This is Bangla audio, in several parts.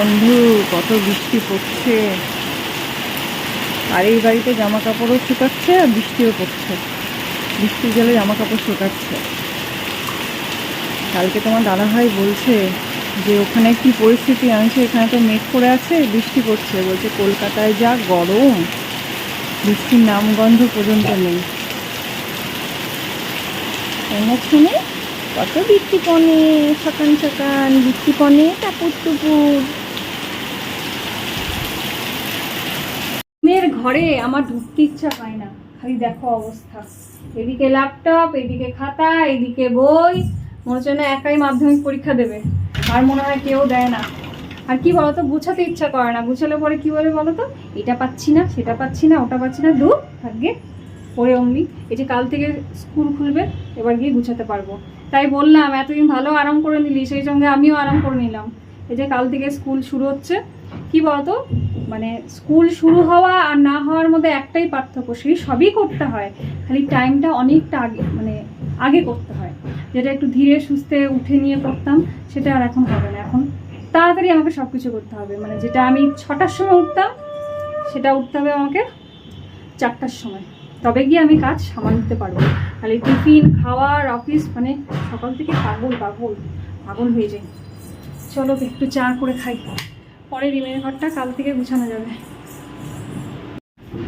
বন্ধু, কত বৃষ্টি পড়ছে। আর এই বাড়িতে জামা কাপড়ও শুকাচ্ছে আর বৃষ্টিও পড়ছে। বৃষ্টির জলে জামা কাপড় শুকাচ্ছে। কালকে তোমার দাদাভাই বলছে যে, ওখানে কি পরিস্থিতি? আনছে এখানে তো মেঘ করে আছে, বৃষ্টি পড়ছে। বলছে, কলকাতায় যা গরম, বৃষ্টির নামগন্ধ পর্যন্ত নেই। কত বৃষ্টি পনে সকান সকান, বৃষ্টি পনে টাপুর টুপুর ঘরে আমার ঢুকতে ইচ্ছা হয় না। খালি দেখো অবস্থা। এদিকে ল্যাপটপ এদিকে খাতা, এদিকে বই। মনে হচ্ছে না একাই মাধ্যমিক পরীক্ষা দেবে। আর মনে হয় কেউ দেয় না। আর কি বলতো, গুছাতে ইচ্ছা করে না। গুছালে পরে কি বলে বলো তো এটা পাচ্ছি না, সেটা পাচ্ছি না, ওটা পাচ্ছি না। দু থাকবে পরে অমনি। এই যে কাল থেকে স্কুল খুলবে, এবার গিয়ে গুছাতে পারব। তাই বললাম, এতদিন ভালো আরাম করে নিলি, সেই সঙ্গে আমিও আরাম করে নিলাম। এই যে কাল থেকে স্কুল শুরু হচ্ছে। কি বলতো? মানে স্কুল শুরু হওয়া আর না হওয়ার মধ্যে একটাই পার্থক্য, সেই সবই করতে হয়। খালি টাইমটা অনেকটা আগে মানে আগে করতে হয়। যেটা একটু ধীরে সুস্থে উঠে নিয়ে করতাম, সেটা আর এখন হবে না। এখন তাড়াতাড়ি আমাকে সব কিছু করতে হবে। মানে যেটা আমি ছটার সময় উঠতাম, সেটা উঠতে হবে আমাকে চারটার সময়। তবে গিয়ে আমি কাজ সামাল দিতে পারব। খালি টিফিন খাওয়ার অফিস মানে সকাল থেকে পাগল পাগল পাগল হয়ে যাই। চলো একটু চা করে খাই। পরে রিমের ঘরটা কাল থেকে গুছানো যাবে।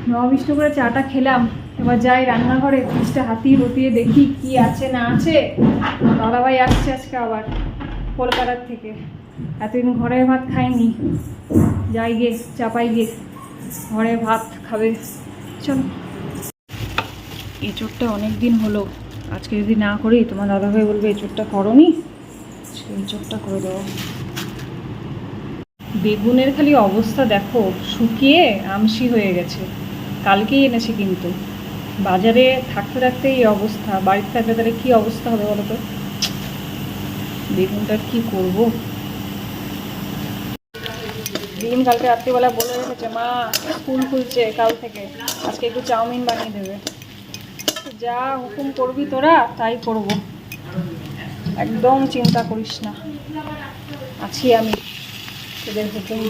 নবিষ্ট করে চাটা খেলাম। এবার যাই রান্নাঘরে ফ্রিজটা হাতিয়ে রতিয়ে দেখি কি আছে না আছে। দাদাভাই আসছে আজকে আবার কলকাতার থেকে। এতদিন ঘরে ভাত খাইনি। যাই গিয়ে চাপাই গিয়ে ঘরে ভাত খাবে। চলো। এঁচোড়টা অনেক দিন হলো। আজকে যদি না করি, তোমার দাদাভাই বলবে, এঁচোড়টা করনি? সেই এঁচোড়টা করে দেবো বেগুনের খালি অবস্থা দেখো, শুকিয়ে আমসি হয়ে গেছে। কালকেই এনেছে কিন্তু। বাজারে থাকতে থাকতে এই অবস্থা। বাড়িতে থাকলে তাহলে কী অবস্থা হবে বলো তো? বেগুনটা কি করব? দিন কালকে রাত্রিবেলা বলে রেখেছে, মা, স্কুল খুলছে কাল থেকে। আজকে একটু চাউমিন বানিয়ে দেবে। যা হুকুম করবি তোরা, তাই করব। একদম চিন্তা করিস না। আছি আমি। তোদের হুকুম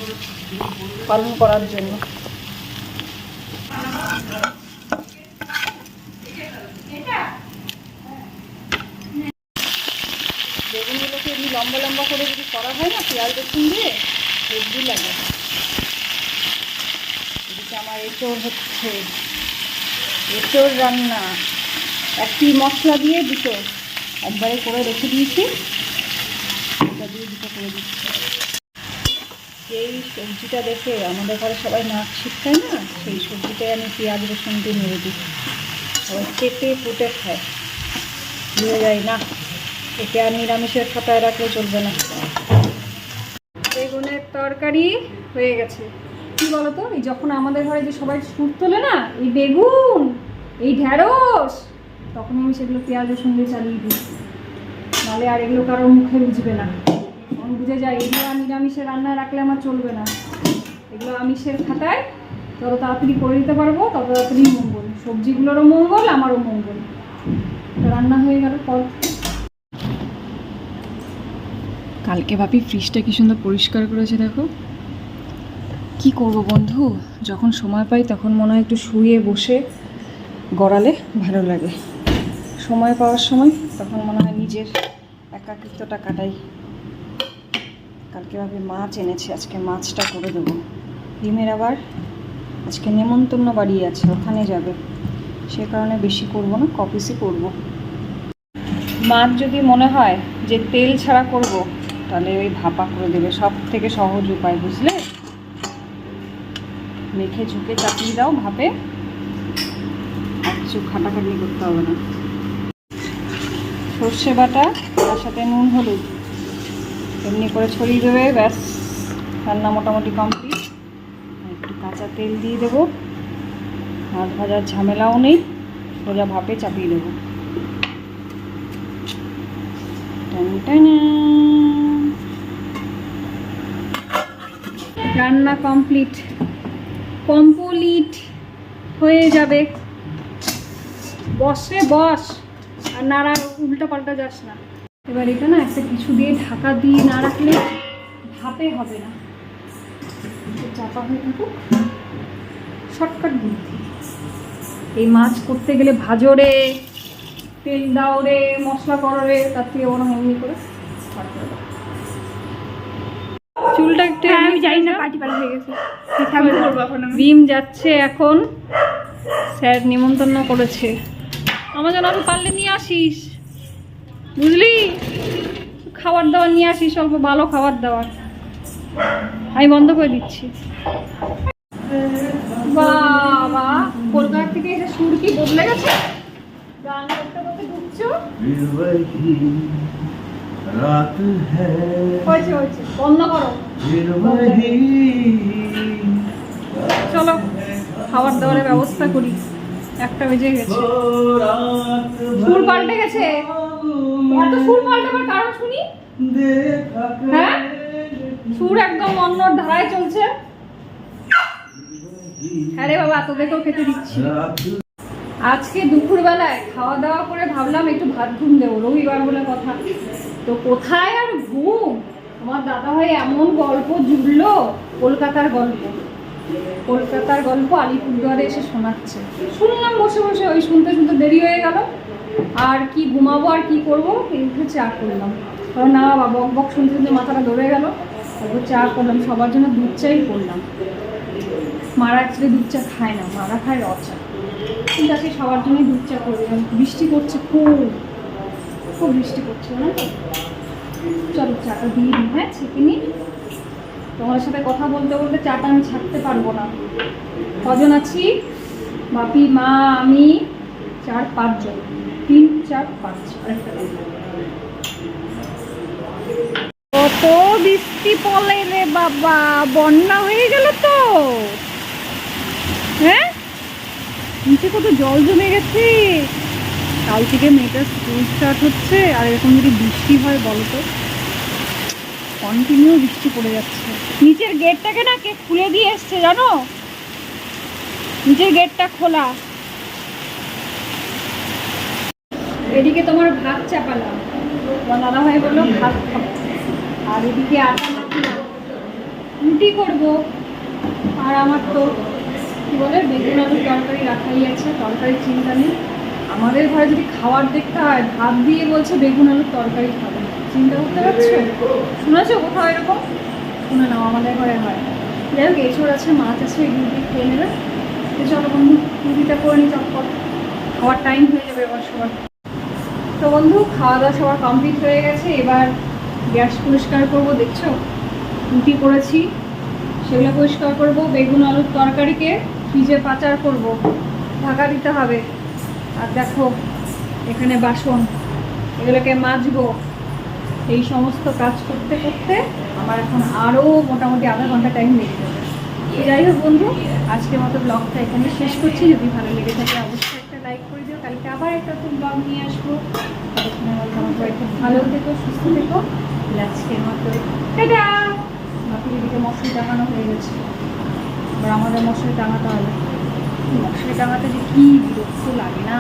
পালন করার জন্য। বেগুনগুলোকে এমনি লম্বা লম্বা করে যদি করা হয় না, পেঁয়াজ রসুন দিয়ে হেভি লাগে। এদিকে আমার এঁচড় হচ্ছে। এঁচড় রান্না। একটি মশলা দিয়ে দুটো। একবারে করে রেখে দিয়েছি। এটা দিয়ে দুটো করে দিচ্ছি। যেই সবজিটা দেখে আমাদের ঘরে সবাই নাক ছিটকায় না, সেই সবজিটাই আমি পেঁয়াজ, রসুন দিয়ে মেরে দিই। সবাই চেটে পুটে খায়। ভুলে যায়, না, একে আর নিরামিষের খাতায় রাখলে চলবে না। বেগুনের তরকারি হয়ে গেছে। কি বলতো, এই যখন আমাদের ঘরে যে সবাই সুর তোলে না, এই বেগুন, এই ঢ্যাঁড়স তখন আমি সেগুলো পেঁয়াজ, রসুন দিয়ে চালিয়ে দিই। নাহলে আর এগুলো কারোর মুখে বুঝবে না। বুঝে যায়, এগুলো আর নিরামিষের রান্নায় রাখলে আমার চলবে না। এগুলো আমিষের খাতায় তত তাড়াতাড়ি করে দিতে পারব, তত তাড়াতাড়ি মঙ্গল। সবজিগুলোরও মঙ্গল, আমারও মঙ্গল। রান্না হয়ে গেল, পর। কালকে ভাবি ফ্রিজটা কি সুন্দর পরিষ্কার করেছে, দেখো। কি করব বন্ধু? যখন সময় পাই তখন মনে হয় একটু শুয়ে বসে গড়ালে ভালো লাগে। সময় পাওয়ার সময় তখন মনে হয় নিজের একাকিত্বটা কাটাই। কালকে ভাবে মাছ এনেছে, আজকে মাছটা করে দেবো। ডিমের আবার আজকে নেমন্তন্ন বাড়ি আছে, ওখানে যাবে। সে কারণে বেশি করব না, কপিসই করব। মাছ যদি মনে হয় যে তেল ছাড়া করব, তাহলে ওই ভাপা করে দেবে সব থেকে সহজ উপায়, বুঝলে? মেখে ঝুঁকে চাপিয়ে দাও ভাপে আর কিছু খাটাখাটনি করতে হবে না। সর্ষে বাটা, তার সাথে নুন, হলুদ। এমনি করে ছড়িয়ে দেবে, ব্যাস। রান্না মোটামুটি কমপ্লিট একটু কাঁচা তেল দিয়ে দেবো। হাত ভাজার ঝামেলাও নেই। সোজা ভাপে চাপিয়ে দেবো। রান্না কমপ্লিট কমপ্লিট হয়ে যাবে। বসে বস। আর নাড়া, উল্টা পাল্টা যাস না। এবার এটা না একটা কিছু দিয়ে ঢাকা দিয়ে না রাখলে ভাপে হবে না। চাপা হয়ে থাকুক। শর্টকাট বুদ্ধি এই মাছ করতে গেলে ভাজো রে তেল দাও রে মশলা করো রে তার থেকে ওরা এমনি করে বার চুলটা একটু হ্যাঁ, আমি জানি না হয়ে গেছে। যাচ্ছে এখন। স্যার নিমন্ত্রণ করেছে। আমার যেন পারলে নিয়ে আসিস। বুঝলি? খাবার দাবার নিয়ে আসিস অল্প ভালো খাবার দাবার। আমি বন্ধ করে দিচ্ছি। বাবা থেকে এসে সুর কি বদলে গেছে? চলো খাবার দাবারের ব্যবস্থা করি। একটা বেজে গেছে। সুর পাল্টে গেছে? এত সুর পাল্টাবার কারণ শুনি? হ্যাঁ? সুর একদম অন্য ধারায় চলছে। হ্যাঁ আরে বাবা, তোদেরকেও খেতে দিচ্ছি। আজকে দুপুরবেলায় খাওয়া দাওয়া করে ভাবলাম একটু ভাত ঘুম দেবো, রবিবার বলে কথা। তো কোথায় আর ঘুম? আমার দাদা ভাই এমন গল্প জুড়লো, কলকাতার গল্প। কলকাতার গল্প আলিপুরদুয়ারে এসে শোনাচ্ছে। শুনলাম বসে বসে, ওই শুনতে শুনতে দেরি হয়ে গেল। আর কি ঘুমাবো আর কি করব উঠে চা করলাম। কারণ না, বাবা বক বক শুনতে শুনতে মাথাটা ধরে গেল। তারপর চা করলাম, সবার জন্য দুধ চাই করলাম। মারা অ্যাকচুয়ালি দুধ চা খায় না, মারা খায় র চা। কিন্তু আজকে সবার জন্যই দুধ চা করলাম বৃষ্টি করছে খুব খুব বৃষ্টি করছে না চলো চাটা দিয়ে দিই হ্যাঁ ছেঁকে নিই। তোমার সাথে কথা বলতে বলতে চাটা আমি ছাড়তে পারব না। কজন আছি? বাপি, মা, আমি, চার, পাঁচজন। তিন, চার, পাঁচ কত বৃষ্টি পলে রে বাবা, বন্যা হয়ে গেল তো। হ্যাঁ? নিচে কত জল জমে গেছে। কাল থেকে মেয়েটার স্কুল স্টার্ট হচ্ছে, আর এরকম যদি বৃষ্টি হয় বলো তো। কন্টিনিউ বৃষ্টি পড়ে যাচ্ছে। নিচের গেটটাকে না কে খুলে দিয়ে এসছে জানো? নিচের গেটটা খোলা। এদিকে তোমার ভাত চাপালাম। তোমার দাদা ভাই বলল, ভাত আর এদিকে আটা রুটি করব। আর আমার তো, কি বলে বেগুন আলুর তরকারি রাখাই আছে, তরকারির চিন্তা নেই। আমাদের ঘরে যদি খাওয়ার দেখতে হয়, ভাত দিয়ে বলছে বেগুন আলুর তরকারি খাবে। চিন্তা করতে পারছ? শুনেছো কোথাও এরকম? শুনে নাও, আমাদের ঘরে হয়। যাই হোক, এঁচড় আছে, মাছ আছে, এগুলো দিয়ে খেয়ে নেবে। তো চলো বন্ধু, রুটিটা করে নিই চটপট। খাওয়ার টাইম হয়ে যাবে এবার সবার। তো বন্ধু খাওয়া দাওয়া সবার কমপ্লিট হয়ে গেছে। এবার গ্যাস পরিষ্কার করব, দেখছ? রুটি করেছি, সেগুলো পরিষ্কার করব, বেগুন, আলুর তরকারিকে ফ্রিজে পাচার করব। ঢাকা দিতে হবে। আর দেখো, এখানে বাসন, এগুলোকে মাজবো। এই সমস্ত কাজ করতে করতে আমার এখন আরও মোটামুটি আধা ঘণ্টা টাইম লেগে যাবে। যাই হোক বন্ধু, আজকের মতো ব্লগটা এখানে শেষ করছি। যদি ভালো লেগে থাকে, অবশ্যই একটা লাইক করে দিও কালকে আবার একটা নতুন ব্লগ নিয়ে আসব। আমার আমার খুব ভালো থেকো, সুস্থ থেকো। আজকের মতো টাটা বাকি এদিকে মশারি টাঙানো হয়ে গেছে। এবার আমাদের মশারি টাঙাতে হবে। মশারি টাঙাতে যে কি বিরক্ত লাগে না।